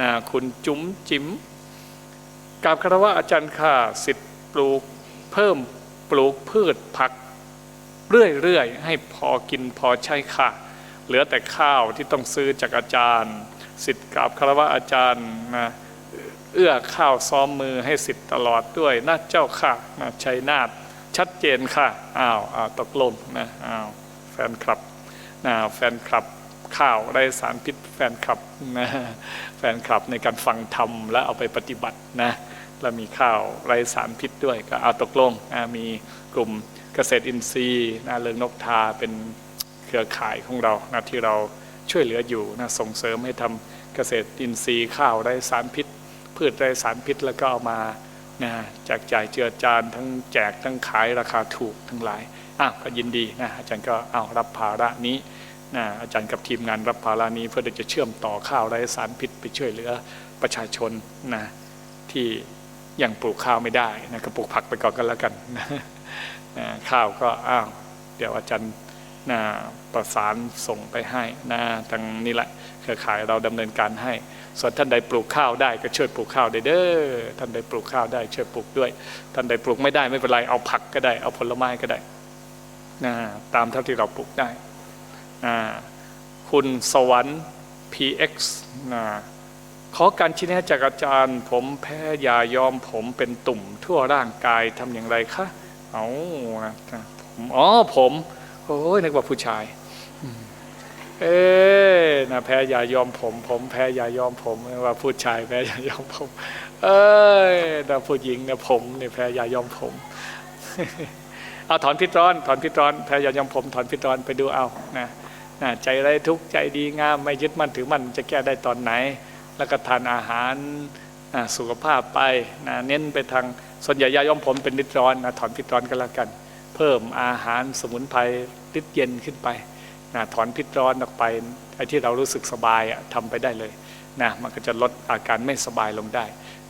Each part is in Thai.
นะคุณจุ๋มจิ๋มกราบคารวะอาจารย์ค่ะสิทธิ์ปลูกเพิ่มปลูกพืชผัก เรื่อยๆ ให้พอกินพอใช้ค่ะ เหลือแต่ข้าวที่ต้องซื้อจากอาจารย์ สิทธิ์กราบคารวะอาจารย์นะเอื้อข้าวซ้อมมือให้สิทธิ์ตลอดด้วยนะเจ้าค่ะนะชัยนาทชัดเจนค่ะอ้าวอ้าวตกลงนะอ้าวแฟนคลับนะแฟนคลับ ข้าวไรสารพิษแฟนคลับนะแฟนคลับในการฟังธรรมและเอาไปปฏิบัตินะแล้วมีข้าวไรสารพิษด้วยก็เอาตกลงนะมีกลุ่มเกษตรอินทรีย์นะเลิงนกทาเป็นเครือข่ายของเรานะที่เราช่วยเหลืออยู่นะส่งเสริมให้ทำเกษตรอินทรีย์ข้าวไรสารพิษ พืชไรสารพิษแล้วก็เอามานะแจกจ่ายเจือจานทั้งแจกทั้งขายราคาถูกทั้งหลายอะก็ยินดีนะอาจารย์ก็เอารับภาระนี้ อาจารย์กับทีมงานรับภาระนี้เพื่อจะเชื่อมต่อข้าวไรสารพิษไปช่วยเหลือประชาชนนะที่ยังปลูกข้าวไม่ได้นะก็ปลูกผักไปก่อนกันแล้วกันนะนะข้าวก็อ้าวเดี๋ยวอาจารย์นะประสานส่งไปให้นะทางนี่แหละเครือข่ายเราดำเนินการให้ ส่วนท่านใดปลูกข้าวได้ก็ช่วยปลูกข้าวได้เด้อท่านใดปลูกข้าวได้ช่วยปลูกด้วย ท่านใดปลูกไม่ได้ไม่เป็นไรเอาผักก็ได้ เอาผลไม้ก็ได้นะตามเท่าที่เราปลูกได้ คุณสวรรค์ PX นะขอการชี้แนะจากอาจารย์ ผมแพ้ยายอมผมเป็นตุ่มทั่วร่างกายทำอย่างไรคะเอานะผมอ๋อผมโอ้ยนึกว่าผู้ชาย เอ๊ะนะแพ้ยายอมผม ผมแพ้ยายอมผมว่าผู้ชายแพ้ยายอมผม เอ้ยนะผู้หญิงนี่ยผมเนี่ยแพ้ยายอมผมเอาถอนพิษร้อน ถอนพิษร้อนแพ้ยายอมผม ถอนพิษร้อนไปดูเอานะ ใจไรทุกข์ใจดีงามไม่ยึดมั่นถือมั่นจะแก้ได้ตอนไหน แล้วก็ทานอาหารสุขภาพไปนะเน้นไปทางส่วนใหญ่ยายอมผมเป็นพิษร้อนนะถอนพิษร้อนก็แล้วกัน เพิ่มอาหารสมุนไพรฤทธิ์เย็นขึ้นไปนะถอนพิษร้อนออกไปไอ้ที่เรารู้สึกสบายอะทำไปได้เลยนะมันก็จะลดอาการไม่สบายลงได้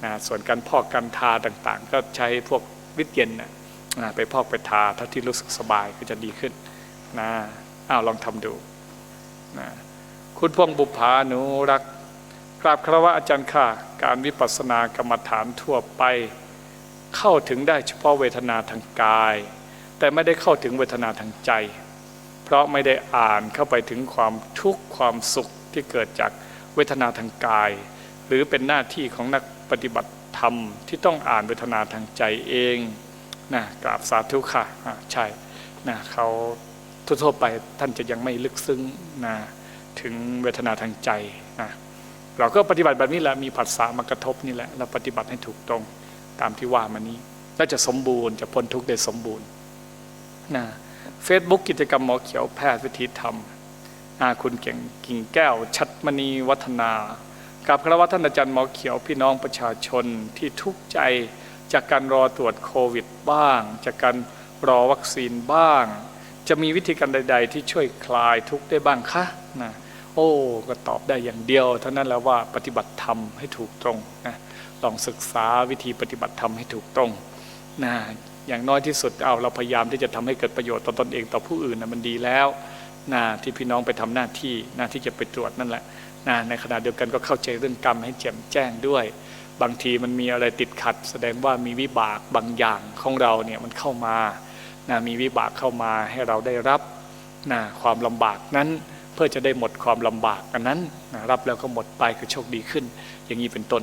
นะส่วนการพอกการทาต่างๆ ก็ใช้พวกวิตเย็นนะนะไปพอกไปทาถ้าที่รู้สึกสบายก็จะดีขึ้นนะอ้าวลองทำดู นะคุณพวงบุภาหนูรักกราบคารวะอาจารย์ค่ะ การวิปัสสนากรรมฐานทั่วไป เข้าถึงได้เฉพาะเวทนาทางกาย แต่ไม่ได้เข้าถึงเวทนาทางใจ เพราะไม่ได้อ่านเข้าไปถึงความทุกข์ความสุขที่เกิดจากเวทนาทางกาย หรือเป็นหน้าที่ของนักปฏิบัติธรรมที่ต้องอ่านเวทนาทางใจเองนะกราบสาธุค่ะอะใช่นะเขา ทั่วๆไปท่านจะยังไม่ลึกซึ้งนะถึงเวทนาทางใจนะเราก็ปฏิบัติแบบนี้แหละมีผัสสะมากระทบนี่แหละเราปฏิบัติให้ถูกตรงตามที่ว่ามานี้และจะสมบูรณ์จะพ้นทุกข์ได้สมบูรณ์นะเฟซบุ๊กกิจกรรมหมอเขียวแพทย์วิธีธรรมอาคุณเก่งกิ่งแก้ว ชัดมณีวัฒนากับคารวะท่านอาจารย์หมอเขียวพี่น้องประชาชนที่ทุกข์ใจจากการรอตรวจโควิดบ้าง จากการรอวัคซีนบ้าง จะมีวิธีการใด ๆ ที่ช่วยคลายทุกข์ได้บ้างคะนะโอ้ก็ตอบได้อย่างเดียว เท่านั้นแล้วว่าปฏิบัติธรรมให้ถูกตรงนะลองศึกษาวิธีปฏิบัติธรรมให้ถูกตรงนะอย่างน้อยที่สุดเอาเราพยายามที่จะทำให้เกิดประโยชน์ต่อตนเองต่อผู้อื่นนะมันดีแล้วนะที่พี่น้องไปทำหน้าที่หน้าที่จะไปตรวจนั่นแหละนะในขณะเดียวกันก็เข้าใจเรื่องกรรมให้แจ่มแจ้งด้วย บางทีมันมีอะไรติดขัด แสดงว่ามีวิบากบางอย่างของเราเนี่ยมันเข้ามา นะมีวิบากเข้ามาให้เราได้รับนะความลำบากนั้น เพื่อจะได้หมดความลำบากอันนั้นนะรับแล้วก็หมดไปก็โชคดีขึ้น อย่างนี้เป็นต้น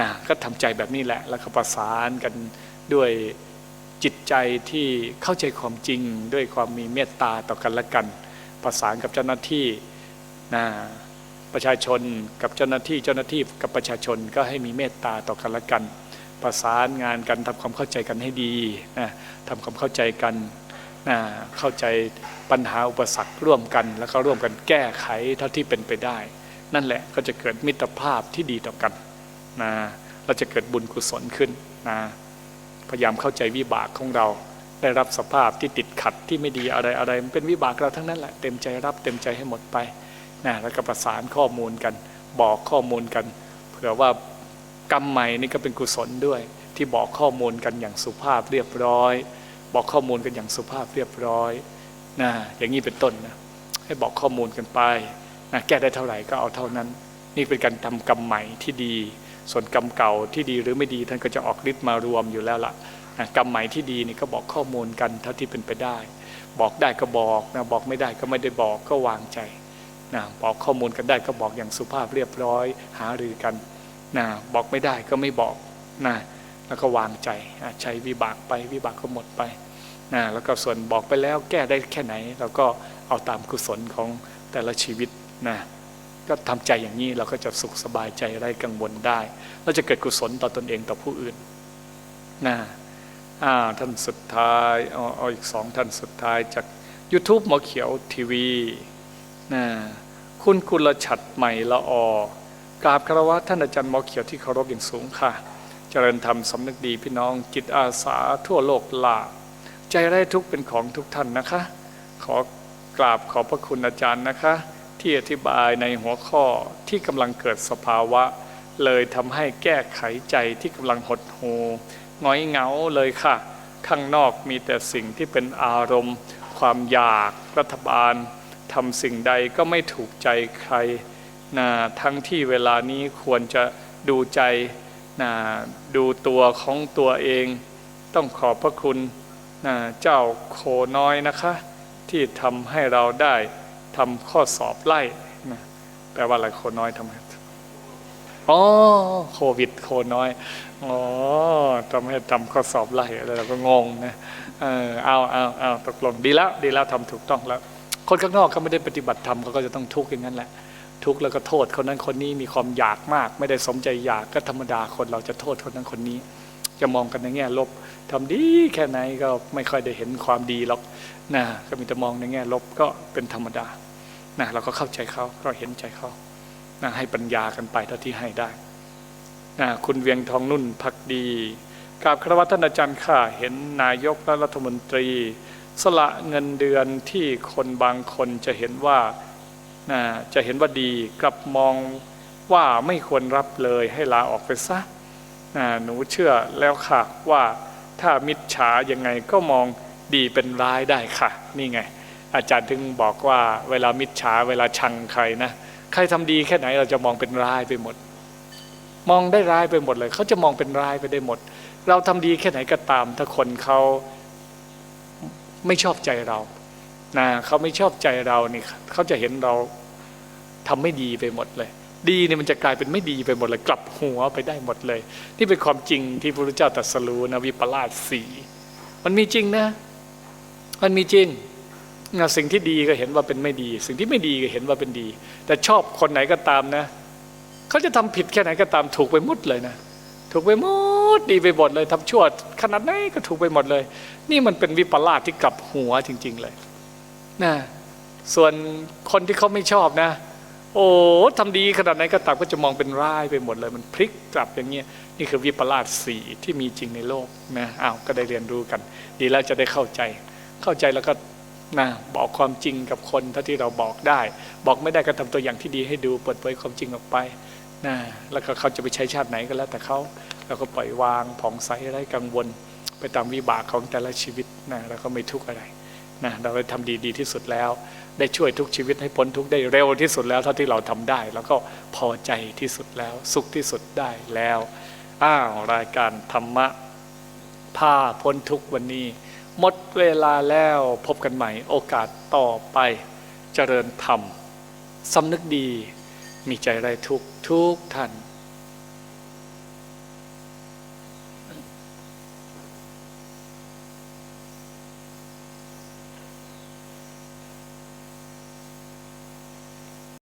นะก็ทำใจแบบนี้แหละ แล้วก็ประสานกันด้วยจิตใจที่เข้าใจความจริงด้วยความมีเมตตาต่อกันและกัน ประสานกับเจ้าหน้าที่นะประชาชนกับเจ้าหน้าที่เจ้าหน้าที่กับประชาชนก็ให้มีเมตตาต่อกันและกัน ประสานงานกันทำความเข้าใจกันให้ดีนะทำความเข้าใจกันนะเข้าใจปัญหาอุปสรรคร่วมกัน แล้วก็ร่วมกันแก้ไขเท่าที่เป็นไปได้ นั่นแหละก็จะเกิดมิตรภาพที่ดีต่อกันนะเราจะเกิดบุญกุศลขึ้นนะพยายามเข้าใจวิบากของเรา ได้รับสภาพที่ติดขัดที่ไม่ดีอะไรอะไรมันเป็นวิบากเราทั้งนั้นแหละเต็มใจรับเต็มใจให้หมดไปนะแล้วก็ประสานข้อมูลกัน บอกข้อมูลกันเผื่อว่า กรรมใหม่นี่ก็เป็นกุศลด้วย ที่บอกข้อมูลกันอย่างสุภาพเรียบร้อย บอกข้อมูลกันอย่างสุภาพเรียบร้อยนะอย่างนี้เป็นต้นนะให้บอกข้อมูลกันไปนะแก้ได้เท่าไหร่ก็เอาเท่านั้น นี่เป็นการทำกรรมใหม่ที่ดี ส่วนกรรมเก่าที่ดีหรือไม่ดีท่านก็จะออกฤทธิ์มารวมอยู่แล้วล่ะนะกรรมใหม่ที่ดีนี่ก็บอกข้อมูลกันเท่าที่เป็นไปได้ บอกได้ก็บอกนะบอกไม่ได้ก็ไม่ได้บอกก็วางใจนะบอกข้อมูลกันได้ก็บอกอย่างสุภาพเรียบร้อย หารือกัน นะบอกไม่ได้ก็ไม่บอกนะแล้วก็วางใจใช้วิบากไปวิบากก็หมดไปนะแล้วก็ส่วนบอกไปแล้วแก้ได้แค่ไหน เราก็เอาตามกุศลของแต่ละชีวิตนะก็ทำใจอย่างนี้เราก็จะสุขสบายใจไร้กังวลได้ เราจะเกิดกุศลต่อตอนเองต่อผู้อื่นนะอ่าท่านสุดท้ายเอาเอาอีกสองท่านสุดท้ายจาก YouTube หมอเขียวทีวีนะคุณกุลชัดใหม่ละออ กราบคารวะท่านอาจารย์หมอเขียวที่เคารพอย่างสูงค่ะ เจริญธรรมสำนึกดีพี่น้องจิตอาสาทั่วโลกลาใจไร้ทุกเป็นของทุกท่านนะคะ ขอกราบขอบพระคุณอาจารย์นะคะ ที่อธิบายในหัวข้อที่กำลังเกิดสภาวะ เลยทำให้แก้ไขใจที่กำลังหดหูหงอยเงาเลยค่ะ ข้างนอกมีแต่สิ่งที่เป็นอารมณ์ ความอยากรัฐบาลทำสิ่งใดก็ไม่ถูกใจใคร นะทั้งที่เวลานี้ควรจะดูใจนะดูตัวของตัวเอง ต้องขอบพระคุณนะเจ้าโคน้อยนะคะ ที่ทำให้เราได้ทำข้อสอบไล่นะแปลว่าอะไรโคน้อยทำไมอ๋อโควิด โคน้อยอ๋อทำให้ทำข้อสอบไล่แล้วเราก็งงนะเออเอาเอาเอาตกลงดีแล้วดีแล้วทำถูกต้องแล้ว คนข้างนอกเขาไม่ได้ปฏิบัติธรรมเขาก็จะต้องทุกข์อย่างนั้นแหละ ทุกข์แล้วก็โทษคนนั้นคนนี้มีความอยากมาก ไม่ได้สมใจอยากก็ธรรมดาคนเราจะโทษคนนั้นคนนี้ จะมองกันในแง่ลบทำดีแค่ไหนก็ไม่ค่อยได้เห็นความดีหรอกนะก็มีแต่มองในแง่ลบก็เป็นธรรมดานะเราก็เข้าใจเขาก็เห็นใจเขานะให้ปัญญากันไปเท่าที่ให้ได้นะคุณเวียงทองนุ่นพักดีกราบครวะท่านอาจารย์ข้าเห็นนายกและรัฐมนตรี สละเงินเดือนที่คนบางคนจะเห็นว่า จะเห็นว่าดีกลับมองว่าไม่ควรรับเลยให้ลาออกไปซะนะหนูเชื่อแล้วค่ะว่าถ้ามิจฉายังไงก็มองดีเป็นร้ายได้ค่ะ นี่ไง อาจารย์ถึงบอกว่าเวลามิจฉาเวลาชังใครนะใครทำดีแค่ไหนเราจะมองเป็นร้ายไปหมด มองได้ร้ายไปหมดเลย เขาจะมองเป็นร้ายไปได้หมด เราทำดีแค่ไหนก็ตาม ถ้าคนเขาไม่ชอบใจเรา นะเขาไม่ชอบใจเรานี่เขาจะเห็นเราทำไม่ดีไปหมดเลย ดีเนี่ยมันจะกลายเป็นไม่ดีไปหมดเลย กลับหัวไปได้หมดเลย นี่เป็นความจริงที่พระพุทธเจ้าตรัสรู้นะวิปลาสสีมันมีจริงนะ มันมีจริงนะสิ่งที่ดีก็เห็นว่าเป็นไม่ดี สิ่งที่ไม่ดีก็เห็นว่าเป็นดี แต่ชอบคนไหนก็ตามนะเขาจะทำผิดแค่ไหนก็ตามถูกไปหมดเลยนะถูกไปหมดดีไปหมดเลยทำชั่วขนาดไหนก็ถูกไปหมดเลย นี่มันเป็นวิปลาสที่กลับหัวจริง ๆ เลย นะส่วนคนที่เขาไม่ชอบนะ โอ้ทำดีขนาดไหนก็ตามก็จะมองเป็นร้ายไปหมดเลยมันพลิกกลับอย่างเงี้ยนี่คือวิปลาสสี่ที่มีจริงในโลกนะอ้าวก็ได้เรียนรู้กัน ดีแล้วจะได้เข้าใจ เข้าใจแล้วก็นะบอกความจริงกับคนเท่าที่เราบอกได้ บอกไม่ได้ก็ทำตัวอย่างที่ดีให้ดูเปิดเผยความจริงออกไปนะแล้วก็เขาจะไปใช้ชาติไหนก็แล้วแต่เขาเราก็ปล่อยวางผ่องใสไร้กังวล ไปตามวิบากของแต่ละชีวิตนะแล้วก็ไม่ทุกข์อะไร นะเราได้ทำดีดีที่สุดแล้ว ได้ช่วยทุกชีวิตให้พ้นทุกได้เร็วที่สุดแล้วเท่าที่เราทำได้ แล้วก็พอใจที่สุดแล้ว สุขที่สุดได้แล้วอ้าวรายการธรรมะพาพ้นทุกวันนี้ หมดเวลาแล้วพบกันใหม่โอกาสต่อไป เจริญธรรมสำนึกดี มีใจไรทุกทุกท่าน